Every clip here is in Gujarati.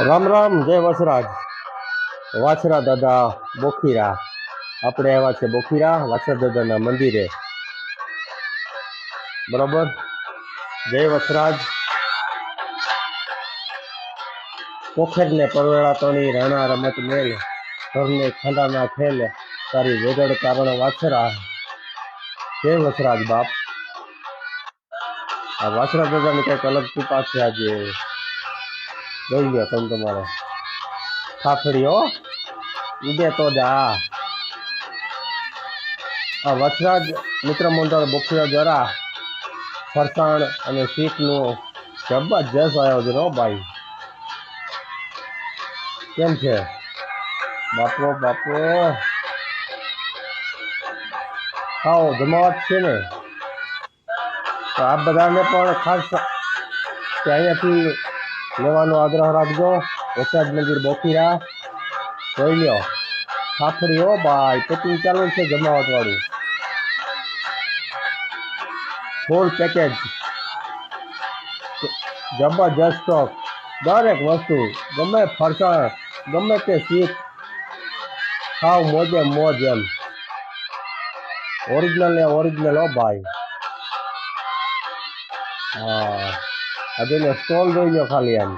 રામ રામ, જય વસરાજ. વાછરા દાદા બોખીરા. આપણે આવ્યા છે બોખીરા, વાછરા દાદાના મંદિરે. બરોબર? જય વસરાજ. પોખરને પરવેળાતોની રાણા રમત મેલ, ઘરને ખાંડાના ખેલ, તારી વેગડ કારણ વાછરા. જય વસરાજ બાપ. આ વાછરા દાદાની કંઈક અલગ કૃપા છે આજે જોઈ લ્યો તમે તમારે. ફાફડીઓ? ઉડે તો જા. આ વચરાજ મિત્ર મંડળ બોખીરા દ્વારા ફરસાણ અને શીખનું જબરજસ્ત આયોજન હો ભાઈ. કેમ છે? બાપો બાપો. આવો જમાવટ છે ને. તો આ બધાને પણ ખાસ અહીંયાથી લેવાનો આગ્રહ રાખજો. વરસાદ મંદિર બોખીરા. જોઈ લો ફાફડી હો ભાઈ. પેકિંગ ચાલુ છે જમાવટવાળું. ફૂલ પેકેજ જબરજસ્ત સ્ટોક દરેક વસ્તુ. ગમે ફરસાણ, ગમે તે શીખ ખાવ મોજે મોજ એમ. ઓરિજિનલ ને ઓરિજિનલ હો ભાઈ. હા. આજે ને સ્ટોલ જોઈ લો ખાલી એમ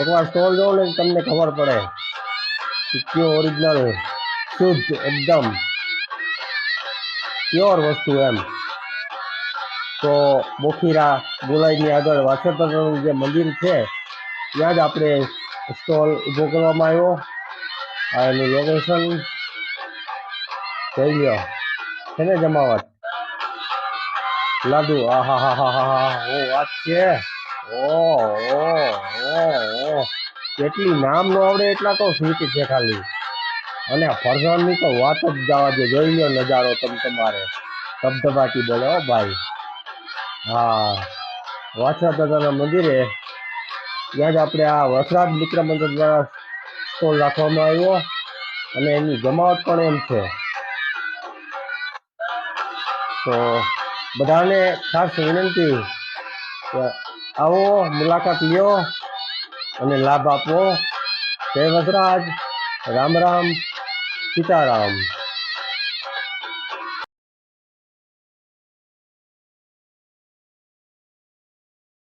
એકવાર સ્ટોલ જોવો ને તમને ખબર પડે કયો ઓરિજિનલ શુદ્ધ એકદમ પ્યોર વસ્તુ એમ. તો બોખીરા, ગોલાઈની આગળ વાછરતરનું જે મંદિર છે, ત્યાં જ આપણે સ્ટોલ ઊભો કરવામાં આવ્યો. આ એનું લોકેશન થઈ ગયો છે ને જમાવટ? લાડુ આ હા હા હા હા હા ઓ વાત છે. ઓ કેટલી નામ નો આવડે એટલા તો સ્વીટ છે ખાલી. અને ફરસાણની તો વાત જ જવા દે જોઈ લો નજારો તમ તમારે. ધબધબાટી બોલે હો ભાઈ. હા. વાછરા દાદાના મંદિરે ત્યાં જ આપણે આ વસરાજ મિત્ર મંદિર દ્વારા સ્ટોલ રાખવામાં આવ્યો અને એની જમાવટ પણ એમ છે. તો બધાને ખાસ વિનંતી આવો મુલાકાત લ્યો અને લાભ આપો. જય વસરાજ. રામ રામ. સીતારામ.